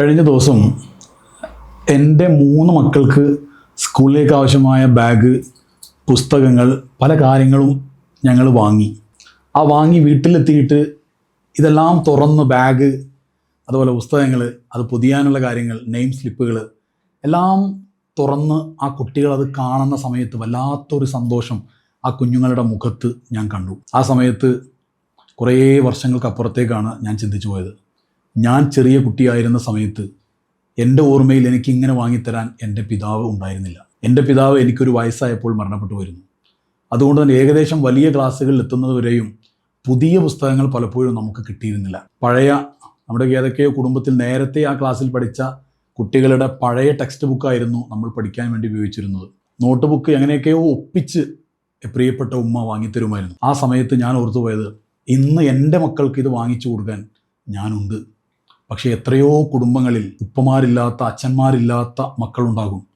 കഴിഞ്ഞ ദിവസം എന്റെ മൂന്ന് മക്കൾക്ക് സ്കൂളിലേക്ക് ആവശ്യമായ ബാഗ് പുസ്തകങ്ങൾ പല കാര്യങ്ങളും ഞങ്ങൾ വാങ്ങി. ആ വാങ്ങി വീട്ടിലെത്തിയിട്ട് ഇതെല്ലാം തുറന്ന് ബാഗ് അതുപോലെ പുസ്തകങ്ങൾ അത് പൊതിയാനുള്ള കാര്യങ്ങൾ നെയിം സ്ലിപ്പുകൾ എല്ലാം തുറന്ന് ആ കുട്ടികൾ അത് കാണുന്ന സമയത്ത് വല്ലാത്തൊരു സന്തോഷം ആ കുഞ്ഞുങ്ങളുടെ മുഖത്ത് ഞാൻ കണ്ടു. ആ സമയത്ത് കുറേ വർഷങ്ങൾക്കപ്പുറത്തേക്കാണ് ഞാൻ ചിന്തിച്ചു പോയത്. ഞാൻ ചെറിയ കുട്ടിയായിരുന്ന സമയത്ത് എന്റെ ഓർമ്മയിൽ എനിക്ക് ഇങ്ങനെ വാങ്ങിത്തരാൻ എന്റെ പിതാവ് ഉണ്ടായിരുന്നില്ല. എന്റെ പിതാവ് എനിക്കൊരു വയസ്സായപ്പോൾ മരണപ്പെട്ടു വരുന്നു അതുകൊണ്ട് തന്നെ ഏകദേശം വലിയ ക്ലാസ്സുകളിൽ എത്തുന്നതുവരെയും പുതിയ പുസ്തകങ്ങൾ പലപ്പോഴും നമുക്ക് കിട്ടിയിരുന്നില്ല. പഴയ നമ്മുടെ ഏതൊക്കെയോ കുടുംബത്തിൽ നേരത്തെ ആ ക്ലാസ്സിൽ പഠിച്ച കുട്ടികളുടെ പഴയ ടെക്സ്റ്റ് ബുക്കായിരുന്നു നമ്മൾ പഠിക്കാൻ വേണ്ടി ഉപയോഗിച്ചിരുന്നത്. നോട്ട് ബുക്ക് എങ്ങനെയൊക്കെയോ ഒപ്പിച്ച് പ്രിയപ്പെട്ട ഉമ്മ വാങ്ങിത്തരുമായിരുന്നു. ആ സമയത്ത് ഞാൻ ഓർത്തുപോയത് ഇന്ന് എന്റെ മക്കൾക്ക് ഇത് വാങ്ങിച്ചു കൊടുക്കാൻ ഞാനുണ്ട്. പക്ഷേ എത്രയോ കുടുംബങ്ങളിൽ ഉപ്പമാരില്ലാത്ത അച്ഛന്മാരില്ലാത്ത മക്കളുണ്ടാകും.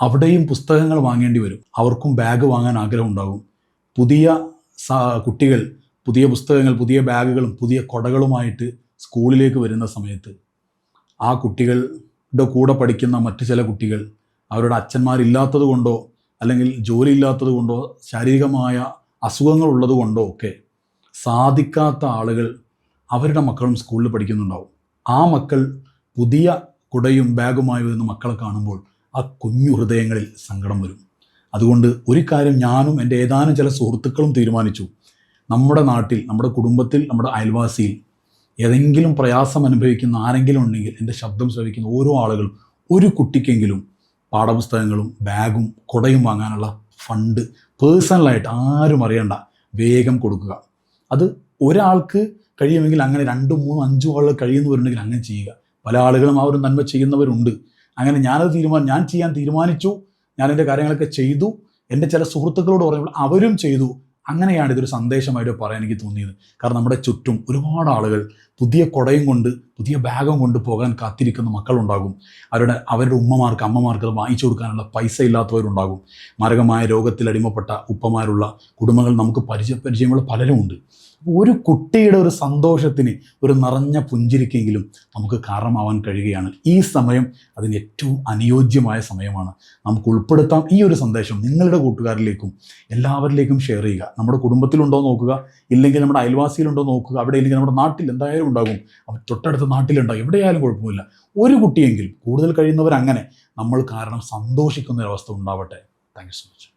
അവിടെയും പുസ്തകങ്ങൾ വാങ്ങേണ്ടി വരും. അവർക്കും ബാഗ് വാങ്ങാൻ ആഗ്രഹം ഉണ്ടാകും പുതിയ കുട്ടികൾ പുതിയ പുസ്തകങ്ങൾ പുതിയ ബാഗുകളും പുതിയ കൊടകളുമായിട്ട് സ്കൂളിലേക്ക് വരുന്ന സമയത്ത് ആ കുട്ടികളുടെ കൂടെ പഠിക്കുന്ന മറ്റു ചില കുട്ടികൾ അവരുടെ അച്ഛന്മാരില്ലാത്തത് കൊണ്ടോ അല്ലെങ്കിൽ ജോലി ഇല്ലാത്തത് കൊണ്ടോ ശാരീരികമായ അസുഖങ്ങൾ ഉള്ളത് കൊണ്ടോ ഒക്കെ സാധിക്കാത്ത ആളുകൾ അവരുടെ മക്കളും സ്കൂളിൽ പഠിക്കുന്നുണ്ടാവും. ആ മക്കൾ പുതിയ കുടയും ബാഗുമായി വരുന്ന മക്കളെ കാണുമ്പോൾ ആ കുഞ്ഞു ഹൃദയങ്ങളിൽ സങ്കടം വരും. അതുകൊണ്ട് ഒരു കാര്യം ഞാനും എന്റെ ഏതാനും ചില സുഹൃത്തുക്കളും തീരുമാനിച്ചു. നമ്മുടെ നാട്ടിൽ നമ്മുടെ കുടുംബത്തിൽ നമ്മുടെ അയൽവാസിയിൽ ഏതെങ്കിലും പ്രയാസം അനുഭവിക്കുന്ന ആരെങ്കിലും ഉണ്ടെങ്കിൽ എന്റെ ശബ്ദം ശ്രവിക്കുന്ന ഓരോ ആളുകളും ഒരു കുട്ടിക്കെങ്കിലും പാഠപുസ്തകങ്ങളും ബാഗും കുടയും വാങ്ങാനുള്ള ഫണ്ട് പേഴ്സണലായിട്ട് ആരും അറിയണ്ട. വേഗം കൊടുക്കുക. അത് ഒരാൾക്ക് കഴിയുമെങ്കിൽ അങ്ങനെ രണ്ടും മൂന്നും അഞ്ചും ആളുകൾ കഴിയുന്നവരുണ്ടെങ്കിൽ അങ്ങനെ ചെയ്യുക. പല ആളുകളും ആ ഒരു നന്മ ചെയ്യുന്നവരുണ്ട്. അങ്ങനെ ഞാനത് തീരുമാനം ഞാൻ ചെയ്യാൻ തീരുമാനിച്ചു. ഞാൻ എന്റെ കാര്യങ്ങളൊക്കെ ചെയ്തു. എന്റെ ചില സുഹൃത്തുക്കളോട് പറഞ്ഞപ്പോൾ അവരും ചെയ്തു. അങ്ങനെയാണ് ഇതൊരു സന്ദേശമായിട്ട് പറയാൻ എനിക്ക് തോന്നിയത്. കാരണം നമ്മുടെ ചുറ്റും ഒരുപാട് ആളുകൾ പുതിയ കുടയും കൊണ്ട് പുതിയ ബാഗും കൊണ്ട് പോകാൻ കാത്തിരിക്കുന്ന മക്കളുണ്ടാകും. അവരുടെ അവരുടെ ഉമ്മമാർക്ക് അമ്മമാർക്ക് അത് വാങ്ങിച്ചു കൊടുക്കാനുള്ള പൈസ ഇല്ലാത്തവരുണ്ടാകും. മാരകമായ രോഗത്തിൽ അടിമപ്പെട്ട ഉപ്പമാരുള്ള കുടുംബങ്ങൾ നമുക്ക് പരിചയ പരിചയമുള്ള പലരുമുണ്ട്. ഒരു കുട്ടിയുടെ ഒരു സന്തോഷത്തിന് ഒരു നിറഞ്ഞ പുഞ്ചിരിക്കെങ്കിലും നമുക്ക് കാരണമാവാൻ കഴിയുകയാണ്. ഈ സമയം അതിന് ഏറ്റവും അനുയോജ്യമായ സമയമാണ്. നമുക്ക് ഉൾപ്പെടുത്താം ഈ ഒരു സന്ദേശം നിങ്ങളുടെ കൂട്ടുകാരിലേക്കും എല്ലാവരിലേക്കും ഷെയർ ചെയ്യുക. നമ്മുടെ കുടുംബത്തിലുണ്ടോ നോക്കുക. ഇല്ലെങ്കിൽ നമ്മുടെ അയൽവാസിയിലുണ്ടോ നോക്കുക. അവിടെ ഇല്ലെങ്കിൽ നമ്മുടെ നാട്ടിൽ എന്തായാലും ഉണ്ടാകും. തൊട്ടടുത്ത നാട്ടിലുണ്ടാകും. എവിടെയായാലും കുഴപ്പമില്ല. ഒരു കുട്ടിയെങ്കിലും കൂടുതൽ കഴിയുന്നവർ അങ്ങനെ നമ്മൾ കാരണം സന്തോഷിക്കുന്ന അവസ്ഥ ഉണ്ടാവട്ടെ. Thank you so much